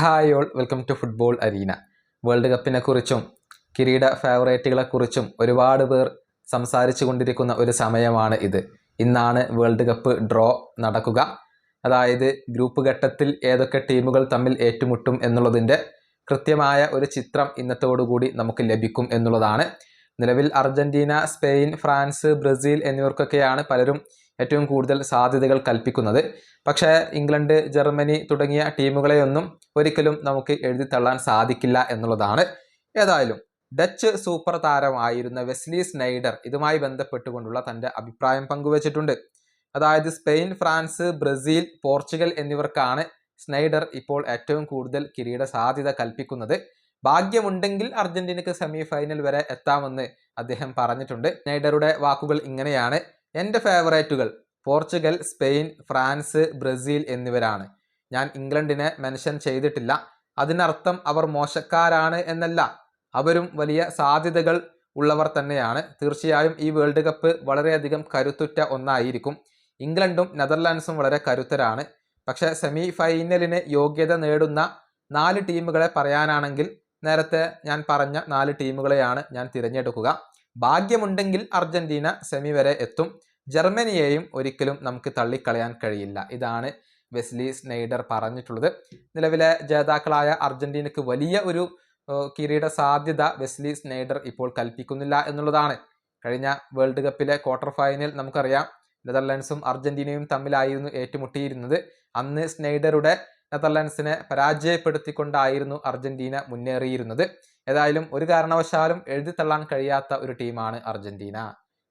Hi all welcome to football arena world കപ്പിനെ കുറിച്ചും കിരീട ഫേവറേറ്റുകളെ കുറിച്ചും ഒരുപാട് പേർ സംസാരിച്ചു കൊണ്ടിരിക്കുന്ന ഒരു സമയമാണ് ഇത്. ഇന്നാണ് വേൾഡ് കപ്പ് ഡ്രോ നടക്കുക. അതായത് ഗ്രൂപ്പ് ഘട്ടത്തിൽ ഏതൊക്കെ ടീമുകൾ തമ്മിൽ ഏറ്റുമുട്ടും എന്നുള്ളതിന്റെ കൃത്യമായ ഒരു ചിത്രം ഇന്നത്തോടുകൂടി നമുക്ക് ലഭിക്കും എന്നുള്ളതാണ്. നിലവിൽ അർജന്റീന സ്പെയിൻ ഫ്രാൻസ് ബ്രസീൽ എന്നിവർക്കൊക്കെയാണ് പലരും ഏറ്റവും കൂടുതൽ സാധ്യതകൾ കൽപ്പിക്കുന്നത്. പക്ഷേ ഇംഗ്ലണ്ട് ജർമ്മനി തുടങ്ങിയ ടീമുകളെയൊന്നും ഒരിക്കലും നമുക്ക് എഴുതി തള്ളാൻ സാധിക്കില്ല എന്നുള്ളതാണ്. ഏതായാലും ഡച്ച് സൂപ്പർ താരമായിരുന്ന വെസ്ലി സ്നൈഡർ ഇതുമായി ബന്ധപ്പെട്ടുകൊണ്ടുള്ള തന്റെ അഭിപ്രായം പങ്കുവച്ചിട്ടുണ്ട്. അതായത് സ്പെയിൻ ഫ്രാൻസ് ബ്രസീൽ പോർച്ചുഗൽ എന്നിവർക്കാണ് സ്നൈഡർ ഇപ്പോൾ ഏറ്റവും കൂടുതൽ കിരീട സാധ്യത കൽപ്പിക്കുന്നത്. ഭാഗ്യമുണ്ടെങ്കിൽ അർജന്റീനക്ക് സെമി ഫൈനൽ വരെ എത്താമെന്ന് അദ്ദേഹം പറഞ്ഞിട്ടുണ്ട്. സ്നൈഡറുടെ വാക്കുകൾ ഇങ്ങനെയാണ്. എന്റെ ഫേവറേറ്റുകൾ പോർച്ചുഗൽ സ്പെയിൻ ഫ്രാൻസ് ബ്രസീൽ എന്നിവരാണ്. ഞാൻ ഇംഗ്ലണ്ടിനെ മെൻഷൻ ചെയ്തിട്ടില്ല. അതിനർത്ഥം അവർ മോശക്കാരാണ് എന്നല്ല. അവരും വലിയ സാധ്യതകൾ ഉള്ളവർ തന്നെയാണ്. തീർച്ചയായും ഈ വേൾഡ് കപ്പ് വളരെയധികം കരുത്തുറ്റ ഒന്നായിരിക്കും. ഇംഗ്ലണ്ടും നെതർലാൻഡ്സും വളരെ കരുത്തരാണ്. പക്ഷെ സെമി ഫൈനലിന് യോഗ്യത നേടുന്ന നാല് ടീമുകളെ പറയാനാണെങ്കിൽ നേരത്തെ ഞാൻ പറഞ്ഞ നാല് ടീമുകളെയാണ് ഞാൻ തിരഞ്ഞെടുക്കുക. ഭാഗ്യമുണ്ടെങ്കിൽ അർജന്റീന സെമി വരെ എത്തും. ജർമ്മനിയെയും ഒരിക്കലും നമുക്ക് തള്ളിക്കളയാൻ കഴിയില്ല. ഇതാണ് വെസ്ലി സ്നെയ്ഡർ പറഞ്ഞിട്ടുള്ളത്. നിലവിലെ ജേതാക്കളായ അർജന്റീനയ്ക്ക് വലിയ ഒരു കിരീട സാധ്യത വെസ്ലി സ്നെയ്ഡർ ഇപ്പോൾ കൽപ്പിക്കുന്നില്ല എന്നുള്ളതാണ്. കഴിഞ്ഞ വേൾഡ് കപ്പിലെ ക്വാർട്ടർ ഫൈനൽ നമുക്കറിയാം. നെതർലാൻഡ്സും അർജന്റീനയും തമ്മിലായിരുന്നു ഏറ്റുമുട്ടിയിരുന്നത്. അന്ന് സ്നെയ്ഡറുടെ നെതർലാൻഡ്സിനെ പരാജയപ്പെടുത്തിക്കൊണ്ടായിരുന്നു അർജന്റീന മുന്നേറിയിരുന്നത്. ഏതായാലും ഒരു കാരണവശാലും എഴുതി തള്ളാൻ കഴിയാത്ത ഒരു ടീമാണ് അർജന്റീന.